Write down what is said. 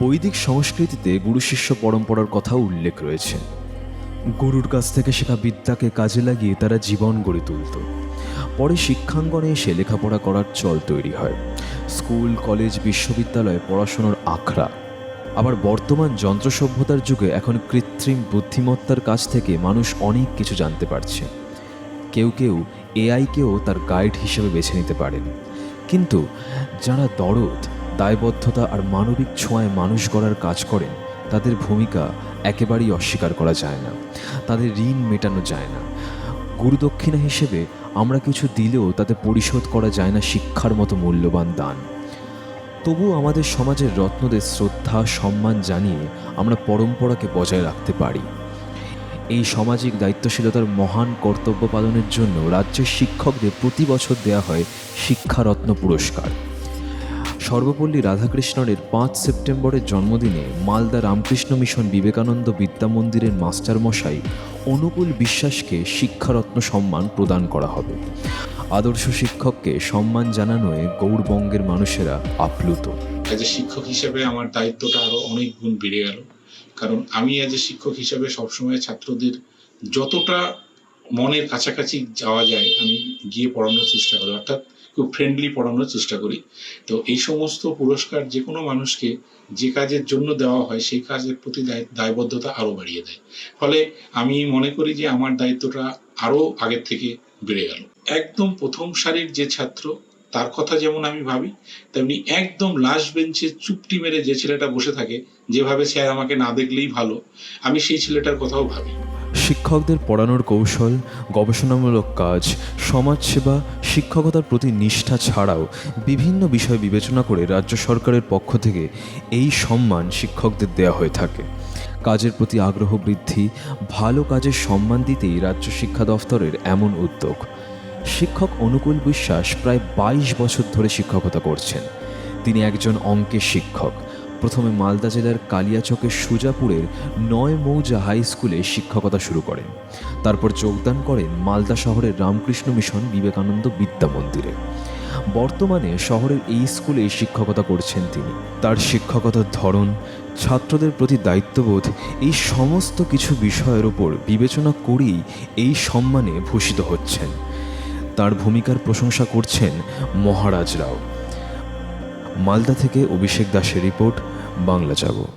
বৈদিক সংস্কৃতিতে গুরু শিষ্য পরম্পরার কথাও উল্লেখ রয়েছে। গুরুর কাছ থেকে শেখা বিদ্যাকে কাজে লাগিয়ে তারা জীবন গড়ে তুলত। পরে শিক্ষাঙ্গনে এসে লেখাপড়া করার চল তৈরি হয়। স্কুল, কলেজ, বিশ্ববিদ্যালয়ে পড়াশোনার আখড়া। আবার বর্তমান যন্ত্র সভ্যতার যুগে এখন কৃত্রিম বুদ্ধিমত্তার কাছ থেকে মানুষ অনেক কিছু জানতে পারছে। কেউ কেউ এআইকেও তার গাইড হিসেবে বেছে নিতে পারেন। কিন্তু যারা দরদ দায়বদ্ধতা আর মানবিক ছোঁয়ায় মানুষ গড়ার কাজ করেন, তাদের ভূমিকা একেবারেই অস্বীকার করা যায় না, তাদের ঋণ মেটানো যায় না। গুরুদক্ষিণা হিসেবে আমরা কিছু দিলেও তাতে পরিশোধ করা যায় না শিক্ষার মতো মূল্যবান দান। তবুও আমাদের সমাজের রত্নদের শ্রদ্ধা, সম্মান জানিয়ে আমরা পরম্পরাকে বজায় রাখতে পারি। এই সামাজিক দায়িত্বশীলতার মহান কর্তব্য পালনের জন্য রাজ্যের শিক্ষকদের প্রতি বছর দেওয়া হয় শিক্ষারত্ন পুরস্কার। সর্বপল্লী রাধাকৃষ্ণনের পাঁচ সেপ্টেম্বরের জন্মদিনে মালদা রামকৃষ্ণ মিশন বিবেকানন্দ বিদ্যা মন্দিরের মাস্টারমশাই অনুকূল বিশ্বাসকে শিক্ষারত্ন সম্মান প্রদান করা হবে। আদর্শ শিক্ষককে সম্মান জানানোয় গৌড়বঙ্গের মানুষেরা আপ্লুত। অ্যাজ এ শিক্ষক হিসেবে আমার দায়িত্বটা আরও অনেক গুণ বেড়ে গেল। কারণ আমি অ্যাজ এ শিক্ষক হিসেবে সবসময় ছাত্রদের যতটা মনের কাছাকাছি যাওয়া যায়, আমি গিয়ে পড়ানোর চেষ্টা করি, অর্থাৎ খুব ফ্রেন্ডলি পড়ানোর চেষ্টা করি। তো এই সমস্ত পুরস্কার যে কোনো মানুষকে যে কাজের জন্য দেওয়া হয়, সেই কাজের প্রতি দায়- দায়বদ্ধতা আরও বাড়িয়ে দেয়। ফলে আমি মনে করি যে আমার দায়িত্বটা আরও আগের থেকে বেড়ে গেল। একদম প্রথম সারির যে ছাত্র, তার কথা যেমন আমি ভাবি, তেমনি একদম লাস্ট বেঞ্চে চুপটি মেরে যে ছেলেটা বসে থাকে, যেভাবে স্যার আমাকে না দেখলেই ভালো, আমি সেই ছেলেটার কথাও ভাবি। শিক্ষকদের পড়ানোর কৌশল, গবেষণামূলক কাজ, সমাজসেবা, শিক্ষকতার প্রতি নিষ্ঠা ছাড়াও বিভিন্ন বিষয় বিবেচনা করে রাজ্য সরকারের পক্ষ থেকে এই সম্মান শিক্ষকদের দেওয়া হয়ে থাকে। কাজের প্রতি আগ্রহ বৃদ্ধি, ভালো কাজের সম্মান দিতেই রাজ্য শিক্ষা দফতরের এমন উদ্যোগ। শিক্ষক অনুকূল বিশ্বাস প্রায় বাইশ বছর ধরে শিক্ষকতা করছেন। তিনি একজন অঙ্কের শিক্ষক। প্রথমে মালদা জেলার কালিয়াচকের সুজাপুরের নয় মৌজা হাই স্কুলে শিক্ষকতা শুরু করেন। তারপর যোগদান করেন মালদা শহরের রামকৃষ্ণ মিশন বিবেকানন্দ বিদ্যা মন্দিরে। বর্তমানে শহরের এই স্কুলে শিক্ষকতা করছেন তিনি। তার শিক্ষকতার ধরন, ছাত্রদের প্রতি দায়িত্ববোধ, এই সমস্ত কিছু বিষয়ের ওপর বিবেচনা করেই এই সম্মানে ভূষিত হচ্ছেন। তার ভূমিকার প্রশংসা করছেন মহারাজরাও মালদা থেকে অভিষেক দাসের রিপোর্ট বাংলা যাব।